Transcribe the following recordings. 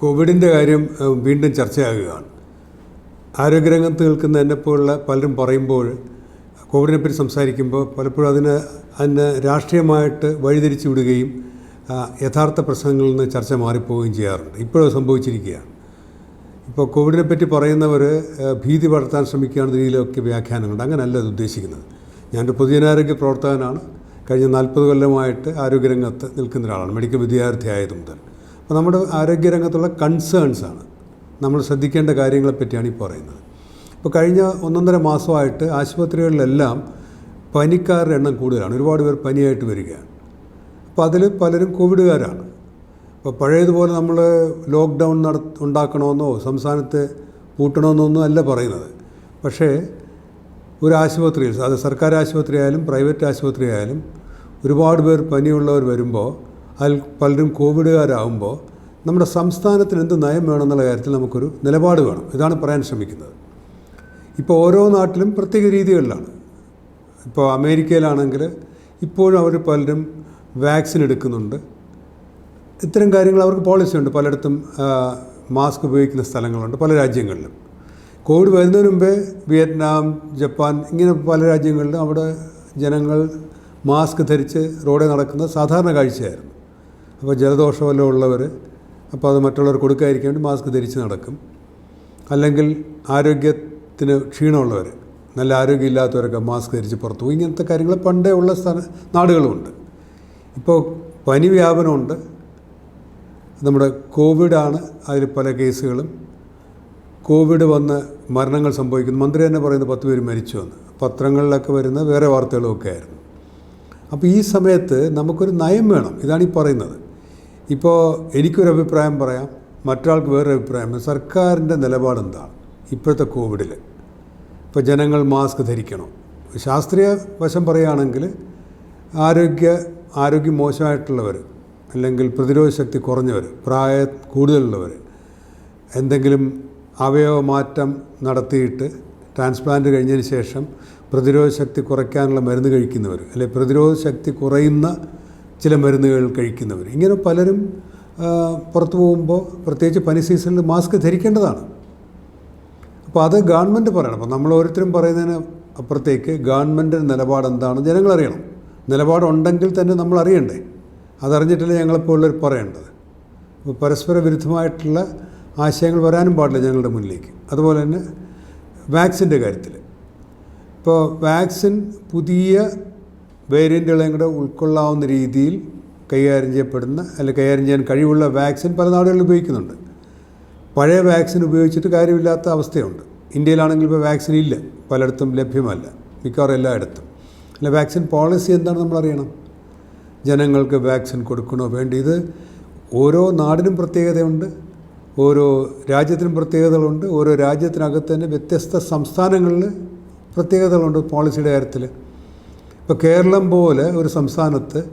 കോവിഡിന്റെ കാര്യം വീണ്ടും ചർച്ചയാകുകയാണ്. ആരോഗ്യരംഗത്ത് നിൽക്കുന്ന എന്നെപ്പോലുള്ള പലരും പറയുമ്പോൾ കോവിഡിനെ പറ്റി സംസാരിക്കുമ്പോൾ പലപ്പോഴും അതിന് അതിന് രാഷ്ട്രീയമായിട്ട് വഴിതിരിച്ചു വിടുകയും യഥാർത്ഥ പ്രശ്നങ്ങളിൽ നിന്ന് ചർച്ച മാറിപ്പോവുകയും ചെയ്യാറുണ്ട്. ഇപ്പോഴും സംഭവിച്ചിരിക്കുകയാണ്. ഇപ്പോൾ കോവിഡിനെ പറ്റി പറയുന്നവർ ഭീതി വളർത്താൻ ശ്രമിക്കുകയാണ് രീതിയിലൊക്കെ വ്യാഖ്യാനങ്ങളുണ്ട്. അങ്ങനെയല്ല അത് ഉദ്ദേശിക്കുന്നത്. ഞാനൊരു പൊതുജനാരോഗ്യ പ്രവർത്തകനാണ്. കഴിഞ്ഞ നാൽപ്പത് കൊല്ലമായിട്ട് ആരോഗ്യരംഗത്ത് നിൽക്കുന്ന ഒരാളാണ്. മെഡിക്കൽ വിദ്യാർത്ഥി ആയത് മുതൽ. അപ്പോൾ നമ്മുടെ ആരോഗ്യരംഗത്തുള്ള കൺസേൺസാണ് നമ്മൾ ശ്രദ്ധിക്കേണ്ട കാര്യങ്ങളെ പറ്റിയാണ് ഈ പറയുന്നത്. ഇപ്പോൾ കഴിഞ്ഞ ഒന്നൊന്നര മാസമായിട്ട് ആശുപത്രികളിലെല്ലാം പനിക്കാരുടെ എണ്ണം കൂടുതലാണ്. ഒരുപാട് പേർ പനിയായിട്ട് വരികയാണ്. അപ്പോൾ അതിൽ പലരും കോവിഡുകാരാണ്. അപ്പോൾ പഴയതുപോലെ നമ്മൾ ലോക്ക്ഡൗൺ നട ഉണ്ടാക്കണമെന്നോ സംസ്ഥാനത്ത് പൂട്ടണമെന്നൊന്നും അല്ല പറയുന്നത്. പക്ഷേ ഒരു ആശുപത്രിയിൽ അത് സർക്കാർ ആശുപത്രി ആയാലും പ്രൈവറ്റ് ആശുപത്രി ആയാലും ഒരുപാട് പേർ പനിയുള്ളവർ വരുമ്പോൾ അതിൽ പലരും കോവിഡുകാരാകുമ്പോൾ നമ്മുടെ സംസ്ഥാനത്തിന് എന്ത് നയം വേണമെന്നുള്ള കാര്യത്തിൽ നമുക്കൊരു നിലപാട് വേണം. ഇതാണ് പറയാൻ ശ്രമിക്കുന്നത്. ഇപ്പോൾ ഓരോ നാട്ടിലും പ്രത്യേക രീതികളിലാണ്. ഇപ്പോൾ അമേരിക്കയിലാണെങ്കിൽ ഇപ്പോഴും അവർ പലരും വാക്സിൻ എടുക്കുന്നുണ്ട്. ഇത്തരം കാര്യങ്ങൾ അവർക്ക് പോളിസി ഉണ്ട്. പലയിടത്തും മാസ്ക് ഉപയോഗിക്കുന്ന സ്ഥലങ്ങളുണ്ട്. പല രാജ്യങ്ങളിലും. കോവിഡ് വരുന്നതിന് മുമ്പേ വിയറ്റ്നാം ജപ്പാൻ ഇങ്ങനെ പല രാജ്യങ്ങളിലും അവിടെ ജനങ്ങൾ മാസ്ക് ധരിച്ച് റോഡിൽ നടക്കുന്ന സാധാരണ കാഴ്ചയായിരുന്നു. അപ്പോൾ ജലദോഷം വല്ലതും ഉള്ളവർ അപ്പോൾ അത് മറ്റുള്ളവർ കൊടുക്കാതിരിക്കാൻ വേണ്ടി മാസ്ക് ധരിച്ച് നടക്കും. അല്ലെങ്കിൽ ആരോഗ്യത്തിന് ക്ഷീണമുള്ളവർ നല്ല ആരോഗ്യമില്ലാത്തവരൊക്കെ മാസ്ക് ധരിച്ച് പുറത്തു പോകും ഇങ്ങനത്തെ കാര്യങ്ങൾ പണ്ടേ ഉള്ള സ്ഥല നാടുകളുമുണ്ട്. ഇപ്പോൾ പനി വ്യാപനമുണ്ട്. നമ്മുടെ കോവിഡാണ് അതിൽ പല കേസുകളും. കോവിഡ് വന്ന് മരണങ്ങൾ സംഭവിക്കുന്നു. മന്ത്രി തന്നെ പറയുന്നത് പത്ത് പേര് മരിച്ചു എന്ന്. പത്രങ്ങളിലൊക്കെ വരുന്ന വേറെ വാർത്തകളുമൊക്കെ ആയിരുന്നു. അപ്പോൾ ഈ സമയത്ത് നമുക്കൊരു നയം വേണം. ഇതാണ് ഈ പറയുന്നത്. ഇപ്പോൾ എനിക്കൊരു അഭിപ്രായം പറയാം മറ്റൊരാൾക്ക് വേറൊരു അഭിപ്രായം. സർക്കാരിന്റെ നിലപാടെന്താണ് ഇപ്പോഴത്തെ കോവിഡിൽ ഇപ്പോൾ ജനങ്ങൾ മാസ്ക് ധരിക്കണം ശാസ്ത്രീയ വശം പറയുകയാണെങ്കിൽ ആരോഗ്യ ആരോഗ്യം മോശമായിട്ടുള്ളവർ അല്ലെങ്കിൽ പ്രതിരോധ ശക്തി കുറഞ്ഞവർ പ്രായ കൂടുതലുള്ളവർ എന്തെങ്കിലും അവയവ മാറ്റം നടത്തിയിട്ട് ട്രാൻസ്പ്ലാന്റ് കഴിഞ്ഞതിന് ശേഷം പ്രതിരോധ ശക്തി കുറയ്ക്കാനുള്ള മരുന്ന് കഴിക്കുന്നവർ അല്ലെങ്കിൽ പ്രതിരോധ ശക്തി കുറയുന്ന ചില മരുന്നുകൾ കഴിക്കുന്നവർ. ഇങ്ങനെ പലരും പുറത്തു പോകുമ്പോൾ പ്രത്യേകിച്ച് പനി സീസണിൽ മാസ്ക് ധരിക്കേണ്ടതാണ്. അപ്പോൾ അത് ഗവൺമെന്റ് പറയണം. അപ്പോൾ നമ്മൾ ഓരോരുത്തരും പറയുന്നതിന് അപ്പുറത്തേക്ക് ഗവൺമെന്റിന്റെ നിലപാട് എന്താണ് ജനങ്ങളറിയണം നിലപാടുണ്ടെങ്കിൽ തന്നെ നമ്മൾ അറിയണ്ടേ? അതറിഞ്ഞിട്ടല്ലേ ഞങ്ങളെപ്പോലുള്ളവർ പറയേണ്ടത്? പരസ്പര വിരുദ്ധമായിട്ടുള്ള ആശയങ്ങൾ വരാനും പാടില്ല ഞങ്ങളുടെ മുന്നിലേക്ക്. അതുപോലെ തന്നെ വാക്സിന്റെ കാര്യത്തിൽ. ഇപ്പോൾ വാക്സിൻ പുതിയ വേരിയന്റുകളെയും കൂടെ ഉൾക്കൊള്ളാവുന്ന രീതിയിൽ കൈകാര്യം ചെയ്യപ്പെടുന്ന അല്ലെ കൈകാര്യം ചെയ്യാൻ കഴിവുള്ള വാക്സിൻ പല നാടുകളിൽ ഉപയോഗിക്കുന്നുണ്ട്. പഴയ വാക്സിൻ ഉപയോഗിച്ചിട്ട് കാര്യമില്ലാത്ത അവസ്ഥയുണ്ട്. ഇന്ത്യയിലാണെങ്കിൽ ഇപ്പോൾ വാക്സിൻ ഇല്ല. പലയിടത്തും ലഭ്യമല്ല. മിക്കവാറും എല്ലായിടത്തും. അല്ല വാക്സിൻ പോളിസി എന്താണ് നമ്മൾ അറിയണം? ജനങ്ങൾക്ക് വാക്സിൻ കൊടുക്കണോ വേണ്ടി ഇത് ഓരോ നാടിനും പ്രത്യേകതയുണ്ട്. ഓരോ രാജ്യത്തിനും പ്രത്യേകതകളുണ്ട്. ഓരോ രാജ്യത്തിനകത്ത് തന്നെ വ്യത്യസ്ത സംസ്ഥാനങ്ങളിൽ പ്രത്യേകതകളുണ്ട് പോളിസിയുടെ കാര്യത്തിൽ ഇപ്പോൾ കേരളം പോലെ ഒരു സംസ്ഥാനത്ത്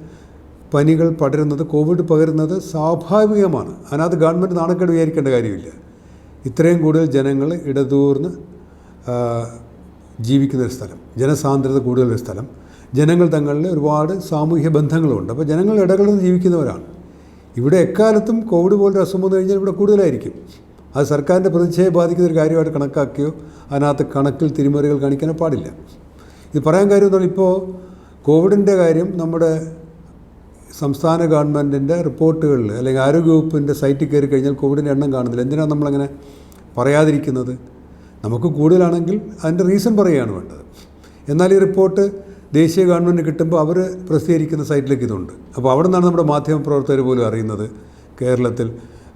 പനികൾ പടരുന്നത് കോവിഡ് പകരുന്നത് സ്വാഭാവികമാണ്. അതിനകത്ത് ഗവൺമെന്റ് നാണക്കേട് വിചാരിക്കേണ്ട കാര്യമില്ല. ഇത്രയും കൂടുതൽ ജനങ്ങൾ ഇടതൂർന്ന് ആ, ജീവിക്കുന്ന ഒരു സ്ഥലം ജനസാന്ദ്രത കൂടുതലൊരു സ്ഥലം. ജനങ്ങൾ തങ്ങളിൽ ഒരുപാട് സാമൂഹ്യ ബന്ധങ്ങളുണ്ട്. അപ്പോൾ ജനങ്ങൾ ഇടകലർന്ന് ജീവിക്കുന്നവരാണ്. ഇവിടെ എക്കാലത്തും കോവിഡ് പോലൊരു അസുഖം വന്നു കഴിഞ്ഞാൽ ഇവിടെ കൂടുതലായിരിക്കും. അത് സർക്കാരിന്റെ പ്രതിച്ഛയെ ബാധിക്കുന്ന ഒരു കാര്യമായിട്ട് കണക്കാക്കിയോ അതിനകത്ത് കണക്കിൽ തിരിമറികൾ കാണിക്കാനോ പാടില്ല. ഇത് പറയാൻ കാര്യം എന്താണ്? ഇപ്പോൾ കോവിഡിന്റെ കാര്യം നമ്മുടെ സംസ്ഥാന ഗവൺമെന്റിന്റെ റിപ്പോർട്ടുകളിൽ അല്ലെങ്കിൽ ആരോഗ്യവകുപ്പിന്റെ സൈറ്റിൽ കയറി കഴിഞ്ഞാൽ കോവിഡിന്റെ എണ്ണം കാണുന്നില്ല. എന്തിനാണ് നമ്മളങ്ങനെ പറയാതിരിക്കുന്നത്? നമുക്ക് കൂടുതലാണെങ്കിൽ അതിന്റെ റീസൺ പറയുകയാണ് വേണ്ടത്. എന്നാൽ ഈ റിപ്പോർട്ട് ദേശീയ ഗവൺമെന്റ് കിട്ടുമ്പോൾ അവർ പ്രസിദ്ധീകരിക്കുന്ന സൈറ്റിലേക്ക് ഇതുണ്ട്. അപ്പോൾ അവിടെ നിന്നാണ് നമ്മുടെ മാധ്യമപ്രവർത്തകർ പോലും അറിയുന്നത് കേരളത്തിൽ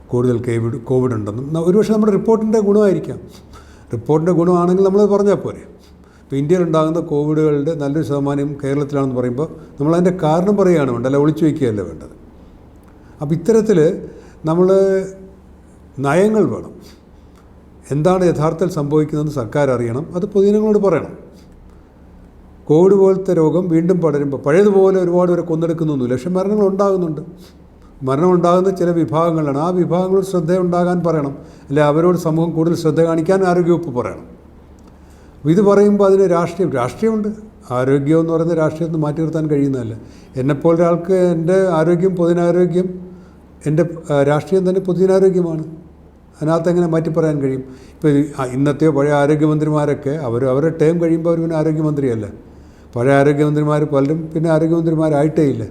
കൂടുതൽ കോവിഡ് കോവിഡ് ഉണ്ടെന്നും. ഒരുപക്ഷെ നമ്മുടെ റിപ്പോർട്ടിന്റെ ഗുണമായിരിക്കാം. റിപ്പോർട്ടിന്റെ ഗുണമാണെങ്കിൽ നമ്മൾ പറഞ്ഞാൽ പോരെ. ഇപ്പോൾ ഇന്ത്യയിലുണ്ടാകുന്ന കോവിഡുകളുടെ നല്ലൊരു ശതമാനം കേരളത്തിലാണെന്ന് പറയുമ്പോൾ നമ്മളതിന്റെ കാരണം പറയുകയാണ് വേണ്ടത് അല്ല ഒളിച്ചു വയ്ക്കുകയല്ല വേണ്ടത്. അപ്പോൾ ഇത്തരത്തിൽ നമ്മൾ നയങ്ങൾ വേണം. എന്താണ് യഥാർത്ഥത്തിൽ സംഭവിക്കുന്നതെന്ന് സർക്കാർ അറിയണം. അത് പൊതുജനങ്ങളോട് പറയണം. കോവിഡ് പോലത്തെ രോഗം വീണ്ടും പടരുമ്പോൾ പഴയതുപോലെ ഒരുപാട് പേരെ കൊന്നെടുക്കുന്നൊന്നുമില്ല. പക്ഷേ മരണങ്ങൾ ഉണ്ടാകുന്നുണ്ട്. മരണം ഉണ്ടാകുന്ന ചില വിഭാഗങ്ങളാണ് ആ വിഭാഗങ്ങളോട് ശ്രദ്ധ ഉണ്ടാകാൻ പറയണം. അല്ലെ അവരോട് സമൂഹം കൂടുതൽ ശ്രദ്ധ കാണിക്കാൻ ആരോഗ്യവകുപ്പ് പറയണം. ഇത് പറയുമ്പോൾ അതിന് രാഷ്ട്രീയം രാഷ്ട്രീയമുണ്ട്. ആരോഗ്യം എന്ന് പറയുന്ന രാഷ്ട്രീയത്തിൽ മാറ്റി നിർത്താൻ കഴിയുന്നതല്ല. എന്നെപ്പോലെ ഒരാൾക്ക് എന്റെ ആരോഗ്യം പൊതുജനാരോഗ്യം എന്റെ രാഷ്ട്രീയം തന്നെ പൊതുജനാരോഗ്യമാണ്. അതിനകത്ത് എങ്ങനെ മാറ്റി പറയാൻ കഴിയും? ഇപ്പോൾ ഇന്നത്തെ പഴയ ആരോഗ്യമന്ത്രിമാരൊക്കെ അവർ അവരുടെ ടേം കഴിയുമ്പോൾ അവർ പിന്നെ ആരോഗ്യമന്ത്രിയല്ല. പഴയ ആരോഗ്യമന്ത്രിമാർ പലരും പിന്നെ ആരോഗ്യമന്ത്രിമാരായിട്ടേ ഇല്ല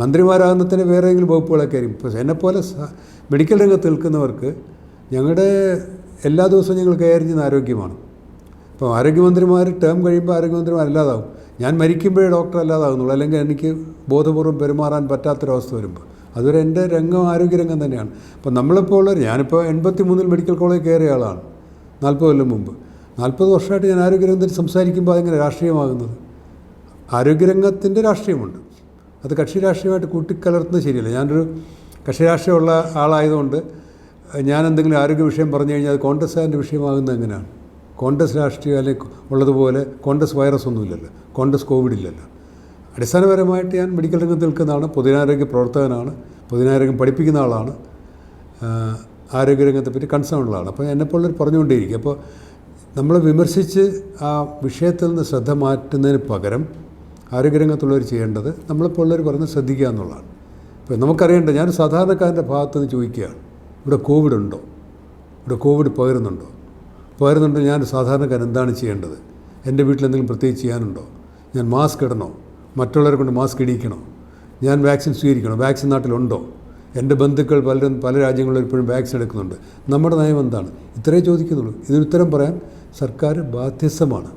മന്ത്രിമാരാകുന്നതിന് വേറെ ഏതെങ്കിലും വകുപ്പുകളൊക്കെ ആയിരിക്കും. ഇപ്പോൾ എന്നെപ്പോലെ മെഡിക്കൽ രംഗത്ത് നിൽക്കുന്നവർക്ക് ഞങ്ങളുടെ എല്ലാ ദിവസവും ഞങ്ങൾ കൈകാര്യം ആരോഗ്യമാണ്. അപ്പോൾ ആരോഗ്യമന്ത്രിമാർ ടേം കഴിയുമ്പോൾ ആരോഗ്യമന്ത്രിമാർ അല്ലാതാവും. ഞാൻ മരിക്കുമ്പോഴേ ഡോക്ടർ അല്ലാതാകുന്നുള്ളൂ അല്ലെങ്കിൽ എനിക്ക് ബോധപൂർവം പെരുമാറാൻ പറ്റാത്തൊരവസ്ഥ വരുമ്പോൾ. അതൊരു എന്റെ രംഗം ആരോഗ്യരംഗം തന്നെയാണ്. അപ്പോൾ നമ്മളിപ്പോൾ ഉള്ള ഞാനിപ്പോൾ എൺപത്തി മൂന്നിൽ മെഡിക്കൽ കോളേജ് കയറിയ ആളാണ്. നാൽപ്പത് കൊല്ലം മുമ്പ്. നാൽപ്പത് വർഷമായിട്ട് ഞാൻ ആരോഗ്യരംഗത്തിൽ സംസാരിക്കുമ്പോൾ അതെങ്ങനെ രാഷ്ട്രീയമാകുന്നത്? ആരോഗ്യരംഗത്തിന്റെ രാഷ്ട്രീയമുണ്ട്. അത് കക്ഷി രാഷ്ട്രീയമായിട്ട് കൂട്ടിക്കലർത്തുന്നത് ശരിയല്ല. ഞാനൊരു കക്ഷി രാഷ്ട്രീയമുള്ള ആളായതുകൊണ്ട് ഞാൻ എന്തെങ്കിലും ആരോഗ്യ വിഷയം പറഞ്ഞു കഴിഞ്ഞാൽ അത് കോൺഗ്രസ്സുകാരന്റെ വിഷയമാകുന്നത് എങ്ങനെയാണ്? കോൺഗ്രസ് രാഷ്ട്രീയം അല്ലെങ്കിൽ ഉള്ളതുപോലെ കോൺഗ്രസ് വൈറസ് ഒന്നുമില്ലല്ലോ. കോൺഗ്രസ് കോവിഡ് ഇല്ലല്ലോ. അടിസ്ഥാനപരമായിട്ട് ഞാൻ മെഡിക്കൽ രംഗത്ത് നിൽക്കുന്നതാണ്. പൊതുജനാരോഗ്യ പ്രവർത്തകനാണ്. പൊതുജനാരോഗ്യം പഠിപ്പിക്കുന്ന ആളാണ്. ആരോഗ്യരംഗത്തെ പറ്റി കൺസേൺ ഉള്ള ആളാണ്. അപ്പോൾ എന്നെപ്പോലെ പറഞ്ഞുകൊണ്ടേയിരിക്കും. അപ്പോൾ നമ്മൾ വിമർശിച്ച് ആ വിഷയത്തിൽ നിന്ന് ശ്രദ്ധ മാറ്റുന്നതിന് പകരം ആരോഗ്യരംഗത്തുള്ളവർ ചെയ്യേണ്ടത് നമ്മളെപ്പോലുള്ളവർ പറഞ്ഞ് ശ്രദ്ധിക്കുക എന്നുള്ളതാണ്. ഇപ്പോൾ നമുക്കറിയേണ്ട ഞാൻ സാധാരണക്കാരന്റെ ഭാഗത്ത് നിന്ന് ചോദിക്കുകയാണ്. ഇവിടെ കോവിഡ് ഉണ്ടോ? ഇവിടെ കോവിഡ് പകരുന്നുണ്ടോ? പകരുന്നുണ്ടെങ്കിൽ ഞാൻ സാധാരണക്കാരൻ എന്താണ് ചെയ്യേണ്ടത്? എന്റെ വീട്ടിൽ എന്തെങ്കിലും പ്രത്യേകിച്ച് ചെയ്യാനുണ്ടോ? ഞാൻ മാസ്ക് ഇടണോ? മറ്റുള്ളവരെ കൊണ്ട് മാസ്ക് ഇടിക്കണോ? ഞാൻ വാക്സിൻ സ്വീകരിക്കണോ? വാക്സിൻ നാട്ടിലുണ്ടോ? എന്റെ ബന്ധുക്കൾ പലരും പല രാജ്യങ്ങളിലും ഇപ്പോഴും വാക്സിൻ എടുക്കുന്നുണ്ട്. നമ്മുടെ നയം എന്താണ്? ഇത്രേ ചോദിക്കുന്നുള്ളൂ. ഇതിനുത്തരം പറയാൻ സർക്കാർ ബാധ്യസ്ഥമാണ്